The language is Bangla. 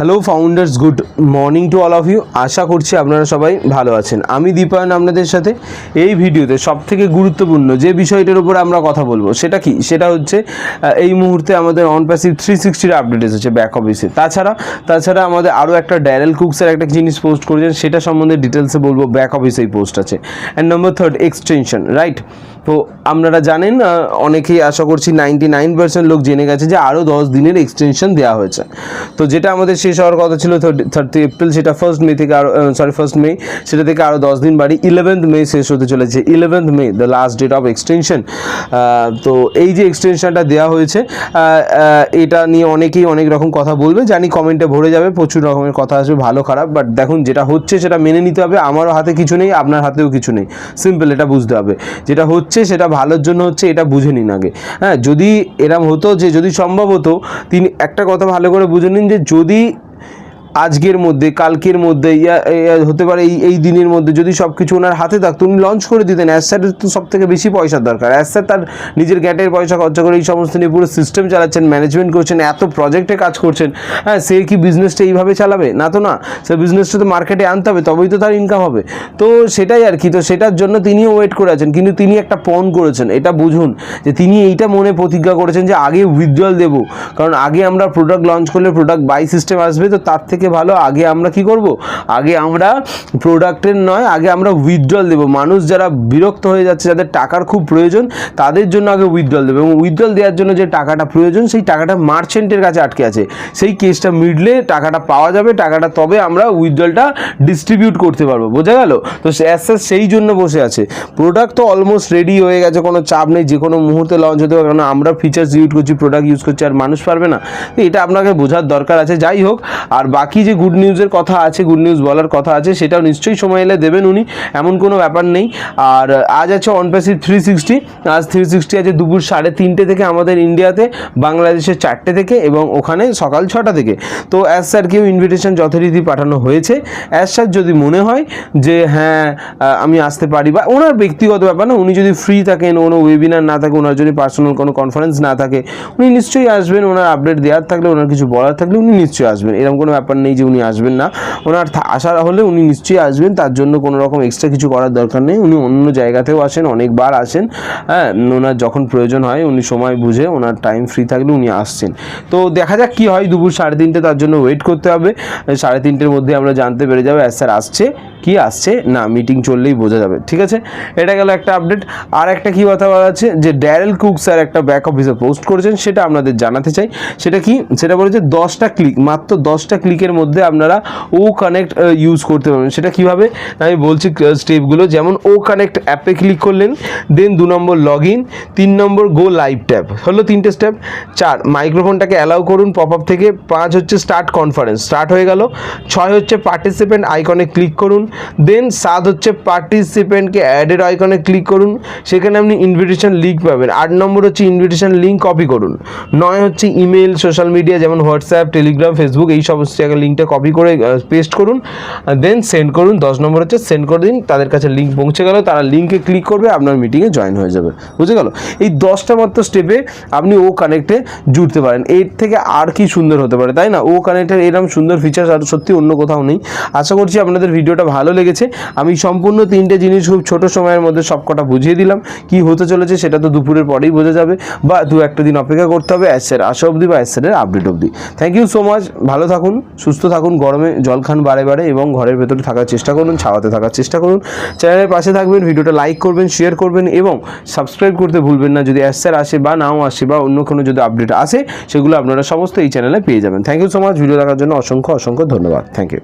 Hello founders good morning to all of you আশা করছি আপনারা সবাই ভালো আছেন। আমি দীপায়ন আপনাদের সাথে এই ভিডিওতে সব থেকে গুরুত্বপূর্ণ যে বিষয়টার উপর আমরা কথা বলব, সেটা কি? সেটা হচ্ছে এই মুহূর্তে আমাদের অন প্যাসিভ থ্রি সিক্সটির আপডেট এসেছে ব্যাক অফিসে তাছাড়া তাছাড়া আমাদের আরও একটা ড্যারেল কুকসের একটা জিনিস পোস্ট করেছেন, সেটা সম্বন্ধে ডিটেলসে বলব ব্যাক অফিসেই পোস্ট আছে। And number third extension right তো আপনারা জানেন অনেকেই আশা করছি নাইনটি নাইন পার্সেন্ট লোক জেনে গেছে যে আরও দশ দিনের এক্সটেনশন দেওয়া হয়েছে। তো যেটা আমাদের শেষ হওয়ার কথা ছিল থার্টি এপ্রিল সেটা ফার্স্ট মে থেকে আরও সরি ফার্স্ট মে সেটা থেকে আরও দশ দিন বাড়ি। ইলেভেন্থ মে শেষ হতে চলেছে। Eleventh May the last date of extension তো এই যে এক্সটেনশনটা দেওয়া হয়েছে এটা নিয়ে অনেকেই অনেক রকম কথা বলবে। জানি কমেন্টে ভরে যাবে, প্রচুর রকমের কথা আসবে, ভালো, খারাপ। বাট দেখুন, যেটা হচ্ছে সেটা মেনে নিতে হবে। আমারও হাতে কিছু নেই, আপনার হাতেও কিছু নেই। সিম্পল এটা বুঝতে হবে। যেটা হচ্ছে সেটা ভালোর জন্য হচ্ছে, এটা বুঝে নিন আগে। হ্যাঁ যদি এরম হতো যে, যদি সম্ভব হতো, তিনি একটা কথা ভালো করে বুঝে নিন যে, যদি আজকের মধ্যে, কালকের মধ্যে হতে পারে এই এই দিনের মধ্যে যদি সব কিছু ওনার হাতে থাকতো, উনি লঞ্চ করে দিতেন। অ্যাসারের তো সব থেকে বেশি পয়সার দরকার। অ্যাসার তার নিজের গ্যাটের পয়সা খরচা করে এই সমস্ত নিয়ে পুরো সিস্টেম চালাচ্ছেন ম্যানেজমেন্ট করছেন, এত প্রজেক্টে কাজ করছেন। হ্যাঁ সে কি বিজনেসটা এইভাবে চালাবে? না তো না, সে বিজনেসটা তো মার্কেটে আনতে হবে, তবেই তো তার ইনকাম হবে। তো সেটাই আর কি, তো সেটার জন্য তিনিও ওয়েট করে আছেন, কিন্তু তিনি একটা পণ করেছেন, এটা বুঝুন, যে তিনি এইটা মনে প্রতিজ্ঞা করেছেন যে আগে উইথড্রল দেবো। কারণ আগে আমরা প্রোডাক্ট লঞ্চ করলে প্রোডাক্ট বাই সিস্টেম আসবে, তো তার থেকে ভালো, আগে আমরা কি করব? আগে আমরা প্রোডাক্টের নয়, আগে আমরা উইথড্রল দেবো। মানুষ যারা বিরক্ত হয়ে যাচ্ছে, যাদের টাকার খুব প্রয়োজন, তাদের জন্য আগে উইথড্রল দেবো। এবং উইথড্রল দেওয়ার জন্য যে টাকাটা প্রয়োজন, সেই টাকাটা মার্চেন্টের কাছে আটকে আছে। সেই কেসটা মিডলে টাকাটা পাওয়া যাবে, টাকাটা তবে আমরা উইথড্রলটা ডিস্ট্রিবিউট করতে পারব। বোঝা গেল? তো অ্যাসেস সেই জন্য বসে আছে। প্রোডাক্ট তো অলমোস্ট রেডি হয়ে গেছে, কোনো চাপ নেই, যে কোনো মুহূর্তে লঞ্চ হতে পারে কারণ আমরা ফিচার্স ইউজ করছি প্রোডাক্ট ইউজ করছি, আর মানুষ পারবে না। এটা আপনাকে বোঝার দরকার আছে। যাই হোক, আর বাকি যে গুড নিউজের কথা আছে গুড নিউজ বলার কথা আছে, সেটাও নিশ্চয়ই সময় এলে দেবেন উনি, এমন কোনো ব্যাপার নেই। আর আজ আছে অনপ্যাসিভ থ্রি সিক্সটি আজ থ্রি সিক্সটি আছে দুপুর সাড়ে তিনটে থেকে আমাদের ইন্ডিয়াতে বাংলাদেশের চারটে থেকে এবং ওখানে সকাল ছটা থেকে। তো অ্যাজ স্যারকেও ইনভিটেশন যথারীতি পাঠানো হয়েছে। অ্যাজ স্যার যদি মনে হয় যে হ্যাঁ আমি আসতে পারি বা ওনার ব্যক্তিগত ব্যাপার না, উনি যদি ফ্রি থাকেন, কোনো ওয়েবিনার না থাকে, ওনার যদি পার্সোনাল কোনো কনফারেন্স না থাকে, উনি নিশ্চয়ই আসবেন, ওনার আপডেট দেওয়ার থাকলে, ওনার কিছু বলার থাকলে উনি নিশ্চয়ই আসবেন, এরকম কোনো ব্যাপার নেই যে উনি আসবেন না। ওনার আসার হলে উনি নিশ্চয়ই আসবেন, তার জন্য কোনো রকম এক্সট্রা কিছু করার দরকার নেই। উনি অন্য জায়গাতেও আসেন, অনেকবার আসেন। হ্যাঁ ওনার যখন প্রয়োজন হয়, উনি সময় বুঝে ওনার টাইম ফ্রি থাকলে উনি আসছেন। তো দেখা যাক কি হয়, দুপুর সাড়ে তিনটে, তার জন্য ওয়েট করতে হবে। সাড়ে তিনটের মধ্যে আমরা জানতে পেরে যাব অ্যাজ স্যার আসছে, কি আসছে? না মিটিং চললেই বোঝা যাবে, ঠিক আছে? এটা গেল একটা আপডেট আর একটা কি কথা বলা আছে, যে ড্যারেল কুক স্যার একটা ব্যাক অফিসে পোস্ট করেছেন, সেটা আপনাদের জানাতে চাই। সেটা কি? সেটা বলেছে দশটা ক্লিক মাত্র দশটা ক্লিকের মধ্যে আপনারা ও কানেক্ট ইউজ করতে পারবেন। সেটা কীভাবে? আমি বলছি স্টেপগুলো যেমন ও কানেক্ট অ্যাপে ক্লিক করলেন দেন দু নম্বর লগ ইন তিন নম্বর গো লাইভ ট্যাব হলো তিনটে স্টেপ চার মাইক্রোফোনটাকে অ্যালাউ করুন পপ আপ থেকে। পাঁচ হচ্ছে স্টার্ট কনফারেন্স স্টার্ট হয়ে গেল। ছয় হচ্ছে পার্টিসিপেন্ট আইকনে ক্লিক করুন। দেন সাত হচ্ছে পার্টিসিপেন্টকে অ্যাডেড আইকনে ক্লিক করুন। সেখানে আপনি ইনভিটেশন লিঙ্ক পাবেন। আট নম্বর হচ্ছে ইনভিটেশন লিঙ্ক কপি করুন। নয় হচ্ছে ইমেল সোশ্যাল মিডিয়া যেমন হোয়াটসঅ্যাপ টেলিগ্রাম ফেসবুক এই সমস্ত জায়গায় লিঙ্কটা কপি করে পেস্ট করুন দেন সেন্ড করুন, দশ নম্বর হচ্ছে সেন্ড করে দিন, তাদের কাছে লিঙ্ক পৌঁছে গেল, তারা লিঙ্কে ক্লিক করবে, আপনার মিটিংয়ে জয়েন হয়ে যাবে। বুঝে গেল? এই দশটা মাত্র স্টেপে আপনি ও কানেক্টে জুড়তে পারেন। এর থেকে আর কি সুন্দর হতে পারে, তাই না? ও কানেক্টের এরকম সুন্দর ফিচার্স আর সত্যি অন্য কোথাও নেই। আশা করছি আপনাদের ভিডিওটা ভালো লেগেছে। আমি সম্পূর্ণ তিনটে জিনিস খুব ছোট সময়ের মধ্যে সবকটা বুঝিয়ে দিলাম। কি হতে চলেছে সেটা তো দুপুরের পরেই বোঝা যাবে, বা দু একটা দিন অপেক্ষা করতে হবে অ্যাসের আশা অবধি বা অ্যাসের আপডেট অবধি। থ্যাংক ইউ সো মাচ ভালো থাকুন সুস্থ থাকুন, গরমে জল খান বারে বারে এবং ঘরের ভেতরে থাকার চেষ্টা করুন, ছাওয়াতে থাকার চেষ্টা করুন। চ্যানেলের পাশে থাকবেন, ভিডিওটা লাইক করবেন শেয়ার করবেন এবং সাবস্ক্রাইব করতে ভুলবেন না। যদি অ্যাসার আসে বা নাও আসে বা অন্য কোনো যদি আপডেট আসে, সেগুলো আপনারা সমস্ত এই চ্যানেলে পেয়ে যাবেন। Thank you so much video দেখার জন্য অসংখ্য অসংখ্য ধন্যবাদ। Thank you